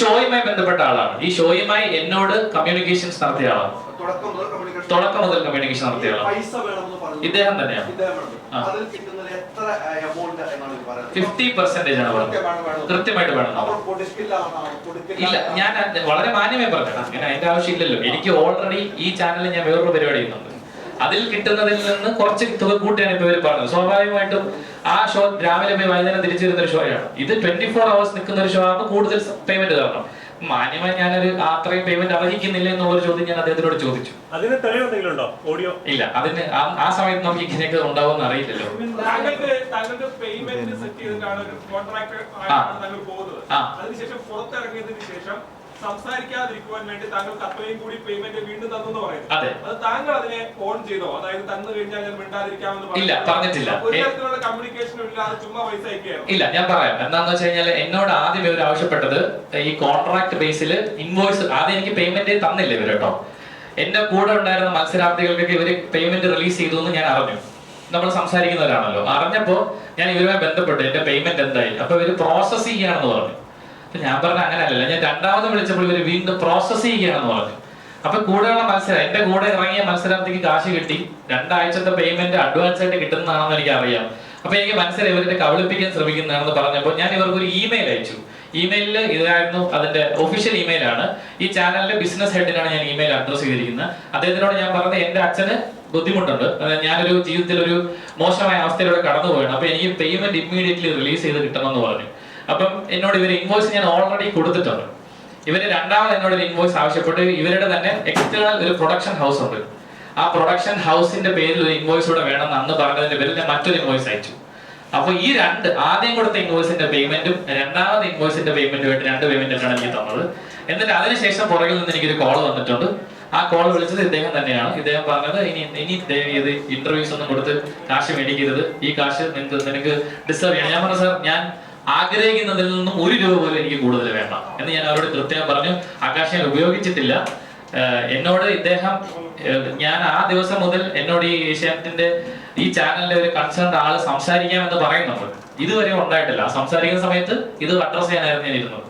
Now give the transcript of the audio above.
ഷോയുമായി ബന്ധപ്പെട്ട ആളാണ്. ഈ ഷോയുമായി എന്നോട് കമ്മ്യൂണിക്കേഷൻസ് നടത്തിയ ആളാണ്. തുടക്കം മുതൽ കമ്മ്യൂണിക്കേഷൻ നടത്തിയ ആളാണ്. ഇദ്ദേഹം തന്നെയാണ്. ഫിഫ്റ്റി പെർസെന്റേജ് ആണ് കൃത്യമായിട്ട് വേണം? ഇല്ല ഞാൻ വളരെ മാന്യമായി പറഞ്ഞത് അങ്ങനെ അതിന്റെ ആവശ്യമില്ലല്ലോ. എനിക്ക് ഓൾറെഡി ഈ ചാനലിൽ ഞാൻ വേറൊരു പരിപാടി ചെയ്യുന്നുണ്ട്. അതിൽ കിട്ടുന്നതിൽ നിന്ന് കുറച്ച് തുക കൂട്ടിയാണ് ഇപ്പൊ ഇവർ പറഞ്ഞത്. സ്വാഭാവികമായിട്ടും ആ ഷോ രാവിലെ പോയി വൈകുന്നേരം തിരിച്ചു വരുന്ന ഒരു ഷോയാണ് ഇത് ട്വന്റി ഫോർ അവേഴ്സ് നിൽക്കുന്ന ഒരു ഷോ ആകുമ്പോൾ കൂടുതൽ പേയ്മെന്റ് തരണം. മാന്യമായി ഞാനൊരു അത്രയും പേയ്മെന്റ് അർഹിക്കുന്നില്ല എന്നുള്ളൊരു ചോദ്യം ഞാൻ അദ്ദേഹത്തിനോട് ചോദിച്ചു. അതിന് തെളിവ് ഉണ്ടോ? ഓഡിയോ ഇല്ല. അതിന് ആ- സമയത്ത് നമുക്ക് ഇങ്ങനെയൊക്കെ ഉണ്ടാവുമെന്ന് അറിയില്ലല്ലോ. ആ. സംസാരിക്കാതിരിക്കുവാൻ വേണ്ടി താങ്കൾക്ക് അത്രയും കൂടി പേയ്മെന്റ് വീണ്ടും തന്നു എന്ന് പറയുന്നത് അതെ. താങ്കൾ അതിനെ ഓൺ ചെയ്തോ? അതായത് തന്നു കഴിഞ്ഞാൽ ഞാൻ മിണ്ടാതിരിക്കാമെന്ന് ഇല്ല, പറഞ്ഞിട്ടില്ല. ഒരു തരത്തിലുള്ള കമ്മ്യൂണിക്കേഷനും ഇല്ലാതെ ചുമ്മാ പൈസ അയക്കുകയാണ്? ഇല്ല ഞാൻ പറയാം. എന്താണെന്ന് വെച്ച് കഴിഞ്ഞാൽ എന്നോട് ആദ്യം ഇവർ ആവശ്യപ്പെട്ടത് ഈ കോൺട്രാക്ട് ബേസിൽ ഇൻവോയ്സ് ആദ്യം എനിക്ക് പേയ്മെന്റ് തന്നില്ല ഇവർ കേട്ടോ. എന്റെ കൂടെ ഉണ്ടായിരുന്ന മത്സരാർത്ഥികൾക്കൊക്കെ ഇവർ പേയ്മെന്റ് റിലീസ് ചെയ്തു എന്ന് ഞാൻ അറിഞ്ഞു. നമ്മൾ സംസാരിക്കുന്നവരാണല്ലോ. അറിഞ്ഞപ്പോ ഞാൻ ഇവരുമായി ബന്ധപ്പെട്ടു. എന്റെ പേയ്മെന്റ് എന്തായി? അപ്പൊ ഇവർ പ്രോസസ് ചെയ്യുകയാണെന്ന് പറഞ്ഞു. അപ്പൊ ഞാൻ പറഞ്ഞ അങ്ങനെയല്ല ഞാൻ രണ്ടാമത് വിളിച്ചപ്പോൾ ഇവർ വീണ്ടും പ്രോസസ് ചെയ്യുകയാണെന്ന് പറഞ്ഞു. അപ്പൊ കൂടെയുള്ള മത്സരം എന്റെ കൂടെ ഇറങ്ങിയ മത്സരാർത്ഥിക്ക് കാശ് കിട്ടി. രണ്ടാഴ്ചത്തെ പേയ്മെന്റ് അഡ്വാൻസ് ആയിട്ട് കിട്ടുന്നതാണെന്ന് എനിക്ക് അറിയാം അപ്പൊ എനിക്ക് മനസ്സിലായി ഇവരുടെ കബളിപ്പിക്കാൻ ശ്രമിക്കുന്നതാണെന്ന് പറഞ്ഞപ്പോൾ ഞാൻ ഇവർക്ക് ഒരു ഇമെയിൽ അയച്ചു ഇമെയിലിൽ ഇതായിരുന്നു അതിന്റെ ഒഫീഷ്യൽ ഇമെയിൽ ആണ്. ഈ ചാനലിന്റെ ബിസിനസ് ഹെഡിനാണ് ഞാൻ ഇമെയിൽ അഡ്രസ് ചെയ്തിരിക്കുന്നത്. അദ്ദേഹത്തിനോട് ഞാൻ പറഞ്ഞത് എന്റെ അച്ഛന് ബുദ്ധിമുട്ടുണ്ട്. ഞാനൊരു ജീവിതത്തിൽ ഒരു മോശമായ അവസ്ഥയിലൂടെ കടന്നു പോയാണ് അപ്പൊ എനിക്ക് പേയ്മെന്റ് ഇമ്മീഡിയറ്റ്ലി റിലീസ് ചെയ്ത് കിട്ടണമെന്ന് പറഞ്ഞു. അപ്പം എന്നോട് ഇവർ ഇൻവോയ്സ് ഞാൻ ഓൾറെഡി കൊടുത്തിട്ടുണ്ട്. ഇവർ രണ്ടാമത് എന്നോട് ഒരു ഇൻവോയ്സ് ആവശ്യപ്പെട്ട്. ഇവരുടെ തന്നെ എക്സ്റ്റേണൽ ഒരു പ്രൊഡക്ഷൻ ഹൗസ് ഉണ്ട്. ആ പ്രൊഡക്ഷൻ ഹൗസിന്റെ പേരിൽ ഒരു ഇൻവോയ്സ് കൂടെ വേണം അന്ന് പറഞ്ഞതിന്റെ പേരിൽ ഞാൻ മറ്റൊരു ഇൻവോയ്സ് അയച്ചു. അപ്പൊ ഈ രണ്ട് ആദ്യം കൊടുത്ത ഇൻവോയ്സിന്റെ പേയ്മെന്റും രണ്ടാമത് ഇൻവോയ്സിന്റെ പേയ്മെന്റുമായിട്ട് രണ്ട് പേയ്മെന്റാണ് എനിക്ക് തന്നത്. എന്നിട്ട് അതിനുശേഷം പുറകിൽ നിന്ന് എനിക്കൊരു കോൾ വന്നിട്ടുണ്ട്. ആ കോൾ വിളിച്ചത് ഇദ്ദേഹം തന്നെയാണ്. ഇദ്ദേഹം പറഞ്ഞത് ഇനി ഇനി ദയവ് ചെയ്ത് ഇന്റർവ്യൂസ് ഒന്നും കൊടുത്ത് കാശ് മേടിക്കരുത്. ഈ കാശ് നിനക്ക് നിനക്ക് ഡിസ്റ്റർബ് ചെയ്യണം. ഞാൻ പറഞ്ഞു സാർ ഞാൻ ആഗ്രഹിക്കുന്നതിൽ നിന്നും ഒരു രൂപ പോലും എനിക്ക് കൂടുതൽ വേണ്ട എന്ന് ഞാൻ അവരോട് കൃത്യം പറഞ്ഞു. ആകാശ് ഞാൻ ഉപയോഗിച്ചിട്ടില്ല. എന്നോട് ഇദ്ദേഹം ഞാൻ ആ ദിവസം മുതൽ എന്നോട് ഈ ഏഷ്യാനെറ്റിന്റെ ഈ ചാനലിലെ ഒരു കൺസേൺ ആൾ സംസാരിക്കാമെന്ന് പറയുന്നുണ്ട്. ഇതുവരെ ഉണ്ടായിട്ടില്ല. സംസാരിക്കുന്ന സമയത്ത് ഇത് അഡ്രസ് ചെയ്യാനായിരുന്നു ഞാൻ ഇരുന്നത്.